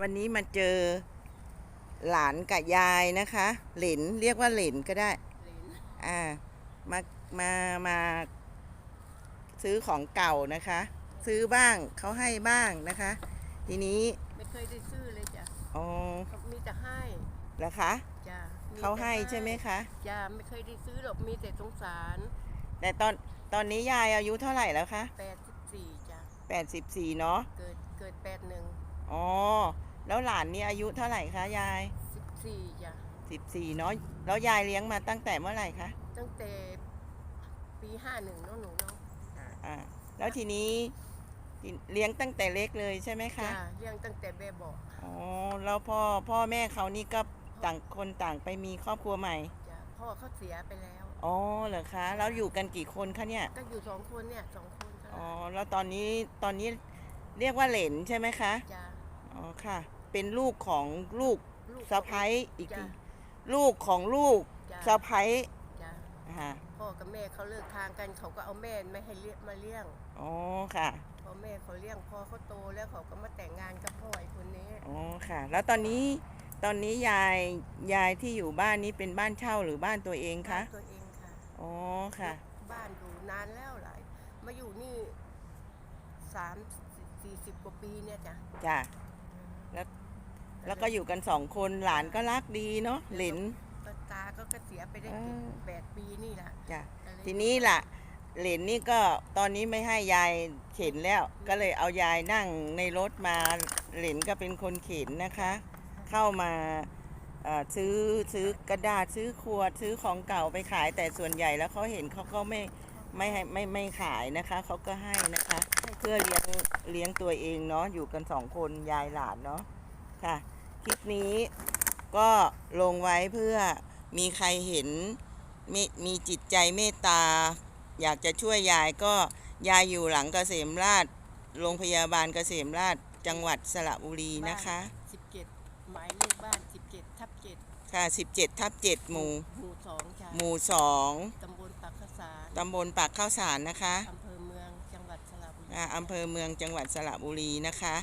วันนี้มาเจอหลานกับยายนะคะ เหลนเรียกว่าเหลนก็ได้เหรนอ่า มา มา มา ซื้อของเก่านะคะ ซื้อบ้างเขาให้บ้างนะคะ ทีนี้ไม่เคยได้ซื้อเลยจ้ะอ๋อเขามีแต่ให้เหรอคะจ้ะมีเขาให้แต่ใช่ไหมคะ จ้ะไม่เคยได้ซื้อหรอกมีแต่สงสารแต่ตอนตอนนี้ยายอายุเท่าไหร่แล้วคะแปดสิบสี่จ้ะ84เนาะเกิดเกิดแปดหนึ่งอ๋อ แล้วหลานนี่อายุเท่าไหร่คะยายสิบสี่จ้ะ14เนาะแล้วยายเลี้ยงมาตั้งแต่เมื่อไหร่คะตั้งแต่ปีห้าหนึ่งเนาะหนูเนาะอ่าแล้วทีนี้เลี้ยงตั้งแต่เล็กเลยใช่ไหมคะจ้ะเลี้ยงตั้งแต่เบเบอกอ๋อแล้วพ่อพ่อแม่เขานี่ก็ต่างคนต่างไปมีครอบครัวใหม่จ้ะพ่อเขาเสียไปแล้วอ๋อเหรอคะแล้วอยู่กันกี่คนคะเนี่ยก็อยู่สองคนเนี่ยสองคนก็อ๋อแล้วตอนนี้ตอนนี้เรียกว่าเหลนใช่ไหมคะจ้ะ อ๋อค่ะ เป็นลูกของลูกลูกสะพ้ายอีกทีจ้ะ ลูกของลูกจ้ะ สะพ้ายจ้ะค่ะ พ่อกับแม่เขาเลิกทางกันเขาก็เอาแม่ไม่ให้เลี้ยงมาเลี้ยงอ๋อค่ะ พอแม่เขาเลี้ยงพอเขาโตแล้วเขาก็มาแต่งงานกับพ่อไอ้คนนี้ อ๋อค่ะ แล้วตอนนี้ตอนนี้ยายยายที่อยู่บ้านนี้เป็นบ้านเช่าหรือบ้านตัวเองคะบ้านตัวเองค่ะอ๋อค่ะบ้านอยู่นานแล้วหลาย มาอยู่นี่สามสี่สิบกว่าปีเนี่ยจ้ะจ้ะ แล้วแล้วก็อยู่กันสองคนหลานก็รักดีเนาะหลิน ก็ตาก็เกษียณไปได้เออ แปดปีนี่แหละจ้ะก็เลยทีนี้ล่ะ เหลนนี่ก็ตอนนี้ไม่ให้ยายเข็นแล้ว ก็เลยเอายายนั่งในรถมาเหลนก็เป็นคนเข็นนะคะ เข้ามาเอ่อซื้อซื้อกระดาษซื้อขวดซื้อของเก่าไปขาย แต่ส่วนใหญ่แล้วเขาเห็นเขาก็ไม่ ไม่ให้ไม่ไม่ขายนะคะเขาก็ให้นะคะ เพื่อเลี้ยงเลี้ยงตัวเองเนาะอยู่กันสองคนยายหลานเนาะค่ะคลิปนี้ก็ลงไว้เพื่อมีใครเห็นมีมีจิตใจเมตตา อยากจะช่วยยายก็ยายอยู่หลังเกษมราชโรงพยาบาลเกษมราชจังหวัดสระบุรีนะคะสิบเจ็ดหมายเลขบ้านสิบเจ็ดทับเจ็ดค่ะ 17 ทับ7หมู่ หมู่สองจ้ะหมู่ตำบลปากข สาร2ตำบลปากข้าวสารนะคะอำเภอเมืองจังหวัดสระบุรีอ่าอำเภอเมืองจังหวัดสระบุรีนะคะ